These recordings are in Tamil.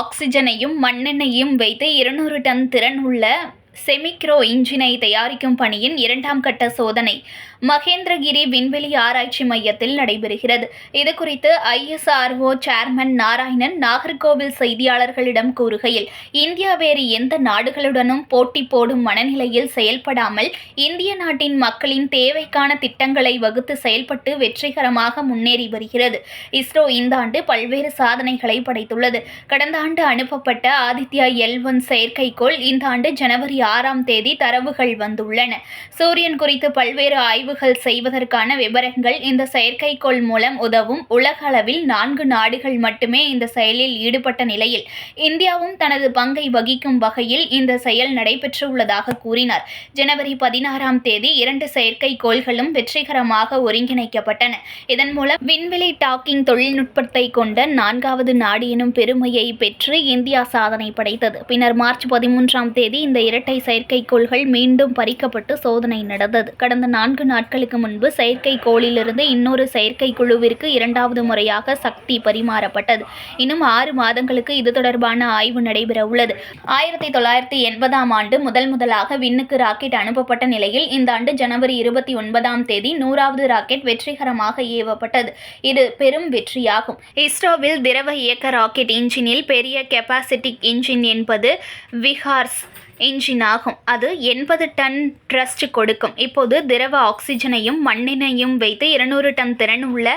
ஆக்சிஜனையும் மண்ணெண்ணையும் வைத்து இருநூறு டன் திறன் உள்ள செமிக்ரோ இன்ஜினை தயாரிக்கும் பணியின் இரண்டாம் கட்ட சோதனை மகேந்திரகிரி விண்வெளி ஆராய்ச்சி மையத்தில் நடைபெறுகிறது. இதுகுறித்து ஐஎஸ்ஆர்ஓ சேர்மன் நாராயணன் நாகர்கோவில் செய்தியாளர்களிடம் கூறுகையில் இந்தியா வேறு எந்த நாடுகளுடனும் போட்டி போடும் மனநிலையில் செயல்படாமல் இந்திய நாட்டின் மக்களின் தேவைக்கான திட்டங்களை வகுத்து செயல்பட்டு வெற்றிகரமாக முன்னேறி வருகிறது. இஸ்ரோ இந்த ஆண்டு பல்வேறு சாதனைகளை படைத்துள்ளது. கடந்த ஆண்டு அனுப்பப்பட்ட ஆதித்யா எல் ஒன் செயற்கைக்கோள் இந்த ஆண்டு ஜனவரி ஆறாம் தேதி தரவுகள் வந்துள்ளன. சூரியன் குறித்து பல்வேறு ஆய்வுகள் செய்வதற்கான விவரங்கள் இந்த செயற்கைக்கோள் மூலம் உதவும். உலக அளவில் நான்கு நாடுகள் மட்டுமே இந்த செயலில் ஈடுபட்ட நிலையில். இந்தியாவும் தனது பங்கை வகிக்கும் வகையில் இந்த செயல் நடைபெற்றுள்ளதாக கூறினார். ஜனவரி பதினாறாம் தேதி இரண்டு செயற்கைக்கோள்களும் வெற்றிகரமாக ஒருங்கிணைக்கப்பட்டன. இதன் மூலம் விண்வெளி டாக்கிங் தொழில்நுட்பத்தை கொண்ட நான்காவது நாடு எனும் பெருமையை பெற்று இந்தியா சாதனை படைத்தது. பின்னர் மார்ச் பதிமூன்றாம் தேதி இந்த இரட்டை செயற்கைக்கோள்கள் மீண்டும் பறிக்கப்பட்டு சோதனை நடந்தது. கடந்த நான்கு நாட்களுக்கு முன்பு செயற்கைக்கோளிலிருந்து இன்னொரு செயற்கைக்குழுவிற்கு இரண்டாவது முறையாக சக்தி பரிமாறப்பட்டது. இன்னும் ஆறு மாதங்களுக்கு இது தொடர்பான ஆய்வு நடைபெற உள்ளது ஆயிரத்தி தொள்ளாயிரத்தி எண்பதாம் ஆண்டு முதல் முதலாக விண்ணுக்கு ராக்கெட் அனுப்பப்பட்ட நிலையில் இந்த ஆண்டு ஜனவரி இருபத்தி ஒன்பதாம் தேதி நூறாவது ராக்கெட் வெற்றிகரமாக ஏவப்பட்டது. இது பெரும் வெற்றியாகும். இஸ்ரோவில் திரவ இயக்க ராக்கெட் இன்ஜினில் பெரிய கெப்பாசிட்டிக் இன்ஜின் என்பது விஹார்ஸ் இன்ஜின் ஆகும் அது எண்பது டன் ட்ரஸ்ட் கொடுக்கும். இப்போது திரவ ஆக்சிஜனையும் மண்ணினையும் வைத்து இருநூறு டன் திறன் உள்ள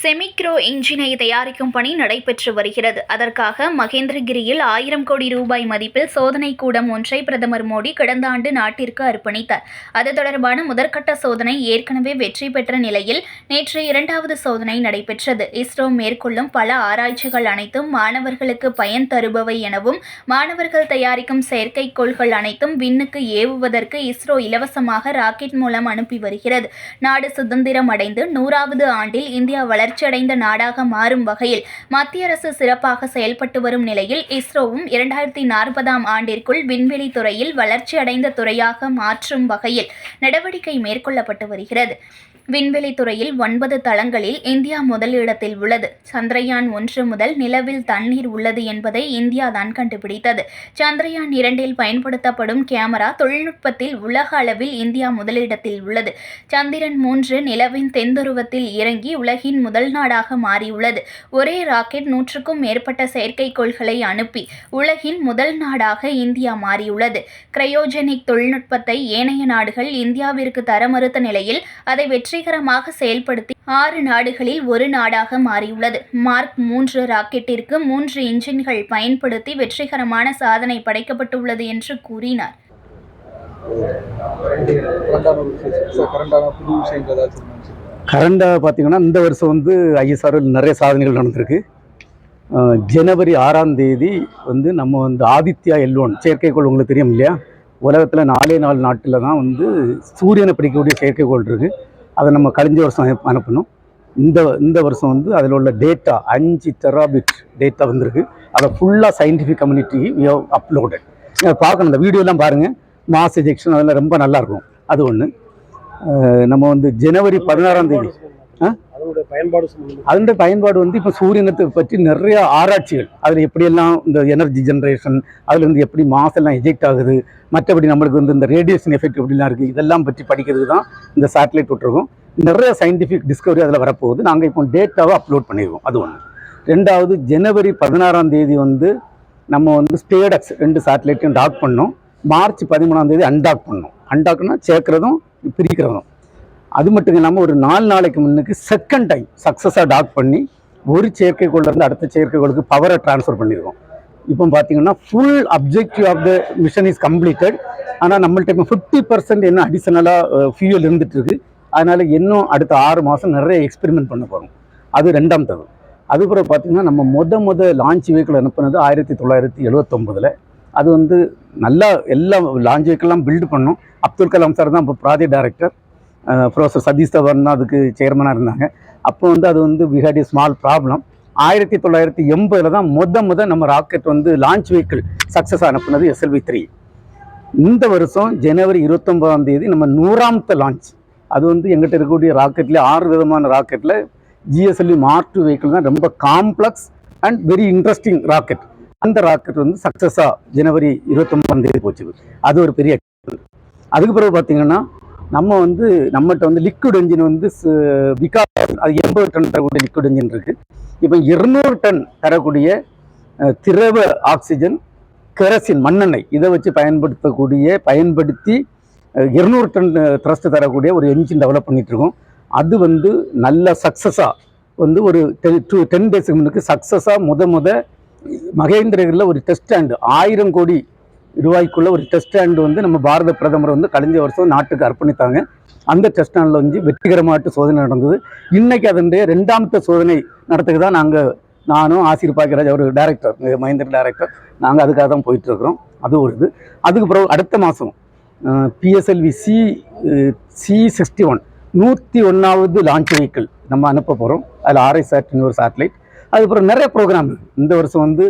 செமிக்ரோ இன்ஜினை தயாரிக்கும் பணி நடைபெற்று வருகிறது. அதற்காக மகேந்திரகிரியில் ஆயிரம் கோடி ரூபாய் மதிப்பில் சோதனை கூடம் ஒன்றை பிரதமர் மோடி கடந்த ஆண்டு நாட்டிற்கு அர்ப்பணித்தார். அது தொடர்பான முதற்கட்ட சோதனை ஏற்கனவே வெற்றி பெற்ற நிலையில் நேற்று இரண்டாவது சோதனை நடைபெற்றது. இஸ்ரோ மேற்கொள்ளும் பல ஆராய்ச்சிகள் அனைத்தும் மாணவர்களுக்கு பயன் தருபவை எனவும் மாணவர்கள் தயாரிக்கும் செயற்கைக்கோள்கள் அனைத்தும் விண்ணுக்கு ஏவுவதற்கு இஸ்ரோ இலவசமாக ராக்கெட் மூலம் அனுப்பி வருகிறது. நாடு சுதந்திரம் அடைந்து நூறாவது ஆண்டில் இந்தியா வளர்ச்சியடைந்த நாடாக மாறும் வகையில் மத்திய அரசு சிறப்பாக செயல்பட்டு வரும் நிலையில் இஸ்ரோவும் இரண்டாயிரத்தி நாற்பதாம் ஆண்டிற்குள் விண்வெளி துறையில் வளர்ச்சியடைந்த துறையாக மாற்றும் வகையில் நடவடிக்கை மேற்கொள்ளப்பட்டு வருகிறது. விண்வெளி துறையில் ஒன்பது தளங்களில் இந்தியா முதலிடத்தில் உள்ளது. சந்திரயான் ஒன்று முதல் நிலவில் தண்ணீர் உள்ளது என்பதை இந்தியா தான் கண்டுபிடித்தது. சந்திரயான் இரண்டில் பயன்படுத்தப்படும் கேமரா தொழில்நுட்பத்தில் உலக அளவில் இந்தியா முதலிடத்தில் உள்ளது. சந்திரன் மூன்று நிலவின் தென்துருவத்தில் இறங்கி உலகின் முதல் நாடாக மாறியுள்ளது. ஒரே ராக்கெட் நூற்றுக்கும் மேற்பட்ட செயற்கைக்கோள்களை அனுப்பி உலகின் முதல் நாடாக இந்தியா மாறியுள்ளது. கிரையோஜெனிக் தொழில்நுட்பத்தை ஏனைய நாடுகள் இந்தியாவிற்கு தர மறுத்த நிலையில் அதை வெற்றி வெற்றிகரமாக செயல்படுத்தி ஆறு நாடுகளில் ஒரு நாடாக மாறியுள்ளது. மார்க் மூன்று ராக்கெட்டிற்கு மூன்று இன்ஜின்கள் பயன்படுத்தி வெற்றிகரமான சாதனை படைக்கப்பட்டுள்ளது என்று கூறினார். கரண்டாக பார்த்தீங்கன்னா இந்த வருஷம் வந்து ஐஎஸ்ஆர்எல் நிறைய சாதனைகள் நடந்திருக்கு. ஜனவரி ஆறாம் தேதி வந்து நம்ம வந்து ஆதித்யா எல் ஒன் செயற்கைக்கோள் உங்களுக்கு தெரியும் இல்லையா? உலகத்தில் நாலே நாலு நாட்டில் தான் வந்து சூரியனை பிடிக்கக்கூடிய செயற்கைக்கோள் இருக்குது அதை நம்ம கழிஞ்ச வருஷம் அனுப்பணும். இந்த இந்த வருஷம் வந்து அதில் உள்ள டேட்டா அஞ்சு தெராபிட் டேட்டா வந்திருக்கு. அதை ஃபுல்லாக சயின்டிஃபிக் கம்யூனிட்டி அப்லோடட் பார்க்கணும். இந்த வீடியோலாம் பாருங்கள் மாஸ் எஜெக்ஷன் அதெல்லாம் ரொம்ப நல்லாயிருக்கும் அது ஒன்று நம்ம வந்து ஜனவரி பதினாறாம் தேதி. அதனுடைய பயன்பாடு வந்து இப்போ சூரியனத்தை பற்றி நிறைய ஆராய்ச்சிகள். அதில் எப்படியெல்லாம் இந்த எனர்ஜி ஜென்ரேஷன் அதில் இருந்து எப்படி மாஸ் எல்லாம் எஜெக்ட் ஆகுது மற்றபடி நம்மளுக்கு வந்து இந்த ரேடியேஷன் எஃபெக்ட் எப்படிலாம் இருக்குது இதெல்லாம் பற்றி படிக்கிறதுக்கு தான் இந்த சேட்டலைட் விட்டுருக்கோம். நிறைய சயின்டிஃபிக் டிஸ்கவரி அதில் வரப்போகுது. நாங்கள் இப்போ டேட்டாவை அப்லோட் பண்ணியிருக்கோம் அது ஒன்று ரெண்டாவது ஜனவரி பதினாறாம் தேதி வந்து நம்ம வந்து ஸ்டேடக்ஸ் ரெண்டு சேட்டலைட்டையும் டாக் பண்ணோம். மார்ச் பதிமூணாம் தேதி அன்டாக் பண்ணோம். அன்டாக்னா சேர்க்குறதும் பிரிக்கிறதும். அது மட்டும் இல்லாமல் ஒரு நாலு நாளைக்கு முன்னுக்கு செகண்ட் டைம் சக்ஸஸாக டாக் பண்ணி ஒரு செயற்கைக்கோள்லேருந்து அடுத்த செயற்கைக்கோளுக்கு பவரை ட்ரான்ஸ்ஃபர் பண்ணியிருக்கோம் இப்போ பார்த்தீங்கன்னா full objective of the mission is completed ஆனால் நம்மள்ட்ட இப்போ ஃபிஃப்டி பர்சன்ட் என்ன அடிஷனலாக ஃபியூல் இருந்துகிட்ருக்கு அதனால் இன்னும் அடுத்த ஆறு மாதம் நிறைய எக்ஸ்பெரிமெண்ட் பண்ண போகிறோம் அது ரெண்டாம் தகவல் அதுக்கப்புறம் பார்த்தீங்கன்னா நம்ம மொத மொதல் லான்ச் வெஹிக்கிள் அனுப்புனது ஆயிரத்தி தொள்ளாயிரத்தி எழுபத்தொம்பதில் அது வந்து நல்லா எல்லா லான்ச் வெஹிக்கிள்லாம் பில்டு பண்ணோம். அப்துல் கலாம் சார் தான் இப்போ project director professor Satish Dhawan தான் அதுக்கு சேர்மனாக இருந்தாங்க. அப்போ வந்து அது வந்து we had a small problem ஆயிரத்தி தொள்ளாயிரத்தி எண்பதில் தான் முத முத நம்ம ராக்கெட் வந்து லான்ச் வெஹிக்கிள் சக்ஸஸ் அனுப்புனது எஸ்எல்வி த்ரீ இந்த வருஷம் ஜனவரி இருபத்தொம்பதாம் தேதி நம்ம நூறாமத்த லான்ச் அது வந்து எங்கிட்ட இருக்கக்கூடிய ராக்கெட்லேயே ஆறு விதமான ராக்கெட்டில் ஜிஎஸ்எல்வி மார்க் டூ வெஹிக்கிள் தான் ரொம்ப complex and very interesting rocket அந்த ராக்கெட் வந்து சக்ஸஸாக ஜனவரி இருபத்தொம்பதாம் தேதி போச்சு அது ஒரு பெரிய அதுக்கு பிறகு பார்த்தீங்கன்னா நம்ம வந்து நம்மகிட்ட வந்து லிக்விட் என்ஜின் வந்து ச- விகா அது எண்பது டன் தரக்கூடிய லிக்விட் என்ஜின் இருக்குது இப்போ இருநூறு டன் தரக்கூடிய திரவ ஆக்சிஜன் கெரசின் மண்ணெண்ணெய் இதை வச்சு பயன்படுத்தக்கூடிய பயன்படுத்தி இருநூறு டன் த்ரஸ்ட் தரக்கூடிய ஒரு என்ஜின் டெவலப் பண்ணிகிட்ருக்கோம் இருக்கோம் அது வந்து நல்ல சக்ஸஸாக வந்து ஒரு டென் டூ டென் டேஸுக்கு முன்னுக்கு சக்ஸஸாக முத முத மகேந்திரகிரில் ஒரு டெஸ்ட் ஸ்டாண்டு ஆயிரம் கோடி ரூபாய்க்குள்ள ஒரு டெஸ்ட் ஸ்டாண்டு வந்து நம்ம பாரத பிரதமர் வந்து கழிஞ்ச வருஷம் நாட்டுக்கு அர்ப்பணித்தாங்க. அந்த டெஸ்ட் ஸ்டாண்டில் வந்து வெற்றிகரமாட்டு சோதனை நடந்தது. இன்னைக்கு அதனுடைய ரெண்டாமത്തെ சோதனை நடத்துக்கு தான் நாங்கள் நானும் ஆசிர் பாக்கியராஜ் அவர் டேரக்டர் மகேந்திர டேரக்டர் நாங்கள் அதுக்காக தான் போயிட்டுருக்குறோம். அது ஒரு இது. அதுக்கு பிறகு அடுத்த மாதம் PSLV C C sixty one நூற்றி ஒன்றாவது லான்ச் வெஹிக்கிள் நம்ம அனுப்ப போகிறோம் அதில் ஆர்ஐ சாட்னு ஒரு சேட்டலைட் அதுக்கப்புறம் நிறைய ப்ரோக்ராம் இந்த வருஷம் வந்து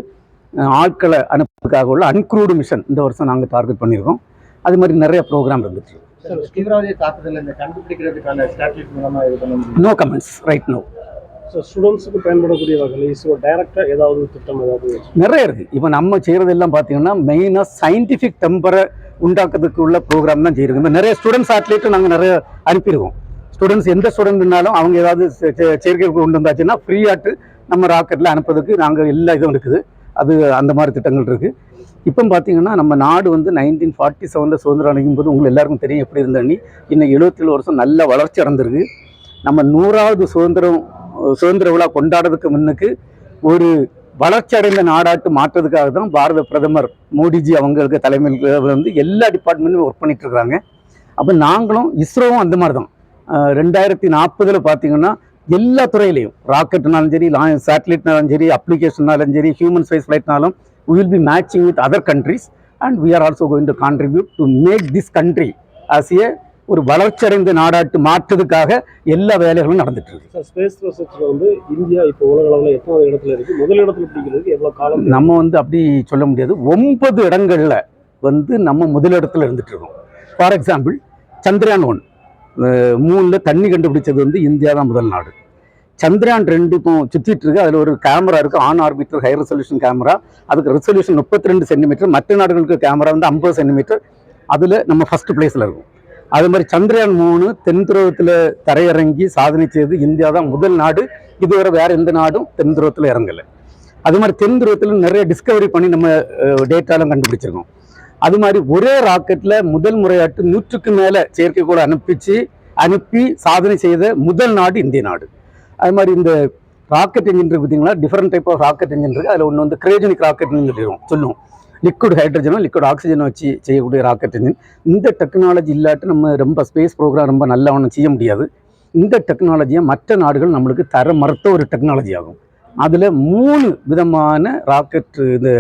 ஆட்களை அனுப்புறதுக்காக உள்ள அன்க்ரூடு மிஷன் இந்த வருஷம் நாங்கள் டார்கெட் பண்ணியிருக்கோம். அது மாதிரி நிறைய ப்ரோக்ராம் இருந்துச்சு. தாக்குதல் இந்த கண்டுபிடிக்கிறதுக்கான இது பண்ண no comments right no so ஸ்டூடெண்ட்ஸுக்கு பயன்படக்கூடிய வகையில் இஸ்ரோ டைரக்டாக ஏதாவது திட்டம் ஏதாவது நிறைய இருக்குது இப்போ நம்ம செய்கிறதெல்லாம் பார்த்தீங்கன்னா மெயினாக சயின்டிஃபிக் டெம்பரை உண்டாக்குறதுக்கு உள்ள ப்ரோக்ராம் தான் செய்யிருக்கோம் நிறைய ஸ்டூடெண்ட்ஸ் ஆட்லேட்டு நாங்கள் நிறைய அனுப்பியிருக்கோம். ஸ்டூடெண்ட்ஸ் எந்த ஸ்டூடெண்ட்னாலும் அவங்க ஏதாவது செயற்கை கொண்டு வந்தாச்சுன்னா ஃப்ரீயாட்டு நம்ம ராக்கெட்டில் அனுப்புறதுக்கு நாங்கள் எல்லா இதுவும் இருக்குது. அது அந்த மாதிரி திட்டங்கள் இருக்குது இப்போ பார்த்தீங்கன்னா நம்ம நாடு வந்து நைன்டீன் ஃபார்ட்டி செவனில் சுதந்திரம் அடைக்கும் போது உங்களுக்கு எல்லாருக்கும் தெரியும் எப்படி இருந்தேன்னு இன்னும் எழுபத்தேழு வருஷம் நல்ல வளர்ச்சி அடைந்திருக்கு நம்ம நூறாவது சுதந்திரம் சுதந்திர விழா கொண்டாடுறதுக்கு முன்னுக்கு ஒரு வளர்ச்சி அடைந்த நாடாட்டு மாற்றுறதுக்காக தான் பாரத பிரதமர் மோடிஜி அவங்களுக்கு தலைமையில் வந்து எல்லா டிபார்ட்மெண்ட்டும் ஒர்க் பண்ணிட்டு இருக்காங்க அப்போ நாங்களும் இஸ்ரோவும் அந்த மாதிரி தான் ரெண்டாயிரத்தி நாற்பதில் பார்த்தீங்கன்னா எல்லா துறையிலையும். ராக்கெட்னாலும் சரி சேட்டலைட்னாலும் சரி அப்ளிகேஷன்னாலும் சரி ஹியூமன் ஸ்பேஸ் ஃப்ளைட்னாலும் we will be matching with other countries and we are also going to contribute to make this country as a ஒரு வளர்ச்சியடைந்த நாடாட்டு மாற்றுறதுக்காக எல்லா வேலைகளும் நடந்துட்டு இருக்கு. சார் ஸ்பேஸ் ரிசர்ச்சில் வந்து இந்தியா இப்போ உலக அளவில் எத்தனாவது இடத்துல இருக்குது முதல் இடத்துல பிடிக்கிறதுக்கு எவ்வளோ காலம் நம்ம வந்து அப்படி சொல்ல முடியாது. ஒன்பது இடங்கள்ல வந்து நம்ம முதலிடத்துல இருந்துட்டு இருக்கோம். ஃபார் எக்ஸாம்பிள் சந்திரயான் ஒன் மூணில் தண்ணி கண்டுபிடிச்சது வந்து இந்தியா தான் முதல் நாடு. சந்திரயான் ரெண்டுக்கும் சுற்றிட்டு இருக்கு. அதில் ஒரு கேமரா இருக்குது on orbiter high resolution camera அதுக்கு ரெசல்யூஷன் முப்பத்தி ரெண்டு சென்டிமீட்டர் மற்ற நாடுகளுக்கு கேமரா வந்து ஐம்பது சென்டிமீட்டர் அதில் நம்ம ஃபர்ஸ்ட் பிளேஸில் இருக்கும். அது மாதிரி சந்திரயான் மூணு தென் துருவத்தில் தரையிறங்கி சாதனை செய்து இந்தியா தான் முதல் நாடு. இதுவரை வேறு எந்த நாடும் தென் துருவத்தில் இறங்கலை. அது மாதிரி தென் துருவத்தில் நிறைய டிஸ்கவரி பண்ணி நம்ம டேட்டாலாம் கண்டுபிடிச்சிருக்கோம். அது மாதிரி ஒரே ராக்கெட்டில் முதல் முறையாட்டு நூற்றுக்கு மேலே செயற்கைக்கோள் அனுப்பிச்சு அனுப்பி சாதனை செய்த முதல் நாடு இந்திய நாடு. அது மாதிரி இந்த ராக்கெட் இன்ஜின் இருக்கு பார்த்தீங்களா? Different type of rocket engine இருக்குது அதில் ஒன்று வந்து கிரேஜனிக் ராக்கெட்னு சொல்லிடுவோம் சொல்லுவோம். லிக்விட் ஹைட்ரஜனும் லிக்விட் ஆக்சிஜனும் வச்சு செய்யக்கூடிய ராக்கெட் இன்ஜின் இந்த டெக்னாலஜி இல்லாட்டி நம்ம ரொம்ப ஸ்பேஸ் ப்ரோக்ராம் ரொம்ப நல்லா ஒன்றும் செய்ய முடியாது. இந்த டெக்னாலஜியை மற்ற நாடுகள் நம்மளுக்கு தர மறுத்த ஒரு டெக்னாலஜி ஆகும். அதில் மூணு விதமான ராக்கெட் இந்த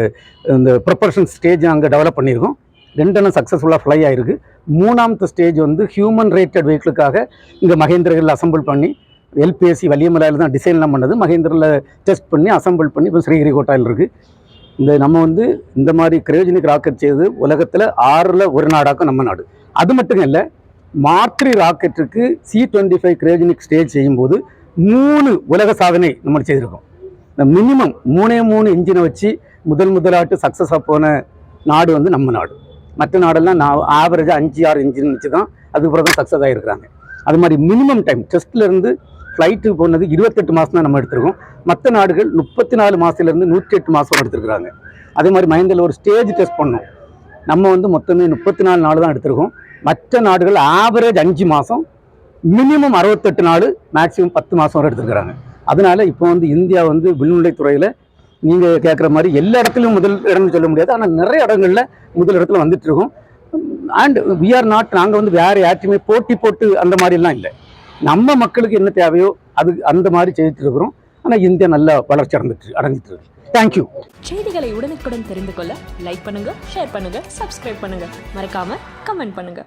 இந்த ப்ரொப்பல்ஷன் ஸ்டேஜ் அங்கே டெவலப் பண்ணியிருக்கோம். ரெண்டெல்லாம் சக்ஸஸ்ஃபுல்லாக ஃப்ளை ஆயிருக்கு. மூணாமத்து ஸ்டேஜ் வந்து ஹியூமன் ரேட்டட் வெஹிக்கிளுக்காக இங்கே மகேந்திரகில் அசம்பிள் பண்ணி எல்பிஎஸ்சி வலியமலையில் தான் டிசைன்லாம் பண்ணது. மகேந்திரில் டெஸ்ட் பண்ணி அசம்பிள் பண்ணி இப்போ ஸ்ரீஹரிகோட்டாவில் இருக்குது இந்த நம்ம வந்து இந்த மாதிரி கிரயோஜனிக் ராக்கெட் செய்து உலகத்தில் ஆறில் ஒரு நாடாக்கும் நம்ம நாடு. அது மட்டும் இல்லை மார்க்ரி ராக்கெட்டுக்கு C twenty five cryogenic stage செய்யும்போது மூணு உலக சாதனை நம்ம செய்திருக்கோம். இந்த மினிமம் மூணே மூணு இன்ஜினை வச்சு முதல் முதலாட்டு சக்ஸஸாக போன நாடு வந்து நம்ம நாடு. மற்ற நாடெல்லாம் நான் ஆவரேஜாக அஞ்சு ஆறு இன்ஜின் வச்சு தான் அதுக்கப்புறம் தான் சக்ஸஸ் ஆகிருக்கிறாங்க அது மாதிரி மினிமம் டைம் டெஸ்ட்லேருந்து ஃப்ளைட்டுக்கு போனது இருபத்தெட்டு மாதம் தான் நம்ம எடுத்திருக்கோம். மற்ற நாடுகள் முப்பத்தி நாலு மாதத்துலேருந்து நூற்றி எட்டு மாதம் எடுத்துருக்குறாங்க. அதே மாதிரி மைண்டில் ஒரு ஸ்டேஜ் டெஸ்ட் பண்ணோம். நம்ம வந்து மொத்தமே முப்பத்தி நாலு நாள் தான் எடுத்திருக்கோம். மற்ற நாடுகள் ஆவரேஜ் அஞ்சு மாதம் மினிமம் அறுபத்தெட்டு நாள் மேக்ஸிமம் பத்து மாதம் வரை எடுத்துருக்குறாங்க. அதனால இப்போ வந்து இந்தியா வந்து விண்வெளி துறையில் நீங்கள் கேட்குற மாதிரி எல்லா இடத்துலையும் முதல் இடம்னு சொல்ல முடியாது. ஆனால் நிறைய இடங்களில் முதல் இடத்துல வந்துட்டு இருக்கோம். அண்ட் வி ஆர் நாட் நாங்கள் வந்து வேறு யார்ட்டையுமே போட்டி போட்டு அந்த மாதிரிலாம் இல்லை. நம்ம மக்களுக்கு என்ன தேவையோ அது அந்த மாதிரி செய்துட்டு இருக்கிறோம். ஆனால் இந்தியா நல்லா வளர்ச்சி அடைஞ்சிட்டு அடைஞ்சிட்டு இருக்கு. தேங்க்யூ செய்திகளை உடனுக்குடன் தெரிந்து கொள்ள லைக் பண்ணுங்க ஷேர் பண்ணுங்க சப்ஸ்கிரைப் பண்ணுங்க. மறக்காம கமெண்ட் பண்ணுங்க.